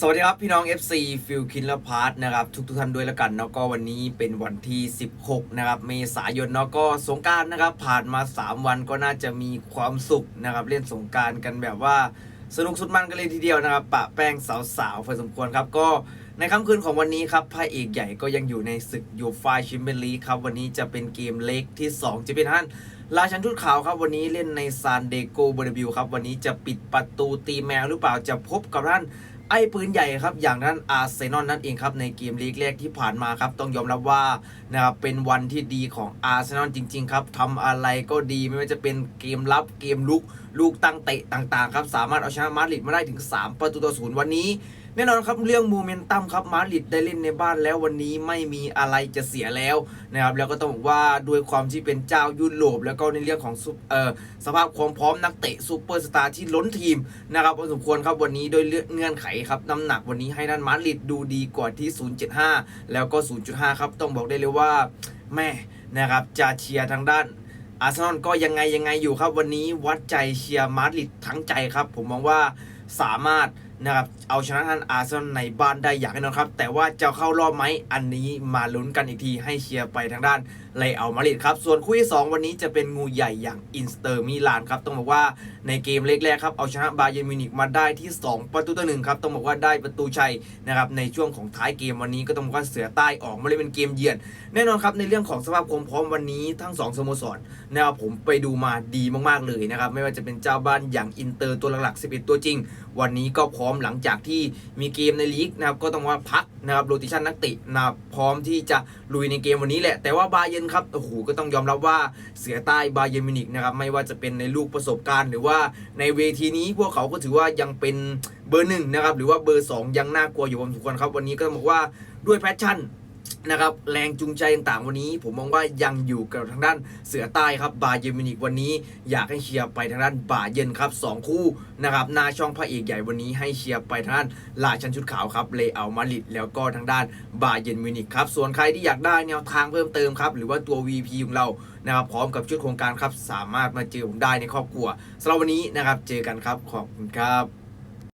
สวัสดีครับพี่น้อง FC ฟิลคินและพาร์ทนะครับทุกทุกท่านด้วยละกันเนาะก็วันนี้เป็นวันที่ 16 นะครับ เมษายนเนาะก็สงการนะครับ ผ่านมา 3 วันก็น่าจะมีความสุขนะครับ เล่นสงการกันแบบว่าสนุกสุดมันกันเลยทีเดียวนะครับ ปะแป้งสาวๆพอสมควรครับ ก็ในค่ำคืนของวันนี้ครับพระเอกใหญ่ก็ยังอยู่ในศึกยูฟาแชิมเปี้ยนลีกครับวันนี้จะเป็นเกมเล็กที่ 2 จะเป็นท่านราชันชุดขาวครับวันนี้เล่นในซานเดโกบอร์บิวครับวันนี้จะปิดประตูตีแมวหรือเปล่าจะพบกับท่าน ไอ้ปืนใหญ่ครับอย่างนั้นอาร์เซนอลนั่นเองครับในเกมลีกแรกที่ผ่านมาครับต้องยอมรับว่านะครับเป็นวันที่ดีของอาร์เซนอลจริงๆครับทำอะไรก็ดีไม่ว่าจะเป็นเกมรับเกมลุก ลูกตั้งเตะต่างๆครับสามารถเอาชนะมาดริดมาได้ถึง 3 ประตูต่อศูนย์วันนี้แน่นอนครับเรื่องโมเมนตัมครับมาดริดได้เล่นในบ้านแล้ววันนี้ไม่มีอะไรจะเสียแล้วนะครับแล้วก็ต้องบอกว่าด้วยความที่เป็นเจ้ายุโรปแล้วก็ในเรื่องของเอ่อสภาพความพร้อมนักเตะซูเปอร์สตาร์ที่ล้นทีมนะครับพอสมควรครับวันนี้โดยเงื่อนไขครับน้ำหนักวันนี้ให้ด้านมาดริดดูดีกว่าที่ 0.75 แล้วก็ 0.5 ครับต้องบอกได้เลยว่าแม่นะครับจะเชียร์ทางด้าน อาร์เซนอลก็ยังไงยังไงอยู่ครับ วันนี้วัดใจเชียร์มาดริดทั้งใจครับ ผมมองว่าสามารถ นะครับเอาชนะท่านอาร์เซนอลในบ้านได้อย่างแน่นอนครับ แต่ว่าจะเข้ารอบไหมอันนี้มาลุ้นกันอีกทีให้เชียร์ไปทางด้านไลเอามาริดครับ ส่วนคู่ที่2วันนี้จะเป็นงูใหญ่อย่างอินสเตอร์มิลานครับ ต้องบอกว่าในเกมเล็กแรกครับ เอาชนะบาเยร์นมิวนิกมาได้ที่ 2 ประตูต่อหนึ่งครับ ต้องบอกว่าได้ประตูชัยนะครับในช่วงของท้ายเกมวันนี้ก็ต้องบอกว่าเสือใต้ออกมาเล่นเป็นเกมเยือน แน่นอนครับในเรื่องของสภาพความพร้อมวันนี้ทั้งสองสโมสรนะครับผมไปดูมาดีมากๆเลยนะครับไม่ว่าจะเป็นเจ้าบ้านอย่างอินเตอร์ตัวหลักๆ11 ตัวจริง วันนี้ก็พร้อมหลังจากที่มีเกมในลีกนะครับก็ต้องว่าพักนะครับโรติชันนักเตะนะครับพร้อมที่จะลุยในเกมวันนี้แหละ แต่ว่าบาเยนครับโอ้โหก็ต้องยอมรับว่าเสือใต้บาเยร์นมินิกนะครับไม่ว่าจะเป็นในลูกประสบการณ์ หรือว่าในเวทีนี้พวกเขาก็ถือว่ายังเป็นเบอร์หนึ่งนะครับหรือว่าเบอร์สองยังน่ากลัวอยู่พอสมควรครับวันนี้ก็ต้องบอกว่าด้วยแพชชั่น นะครับแรงจูงใจต่างๆวันนี้ ผมมองว่ายังอยู่กับทางด้านเสือใต้ครับบาเยนมินิกวันนี้ อยากให้เชียร์ไปทางด้านบาเยนครับสองคู่นะครับหน้าช่องพระเอกใหญ่วันนี้ให้เชียร์ไปทางด้านราชันชุดขาวครับเลอัลมาริดแล้วก็ทางด้านบาเยนมินิกครับส่วนใครที่อยากได้แนวทางเพิ่มเติมครับหรือว่าตัว VP ของเรานะครับพร้อมกับชุดโครงการครับสามารถมาเจอผมได้ในครอบครัวสำหรับวันนี้นะครับเจอกันครับขอบคุณครับ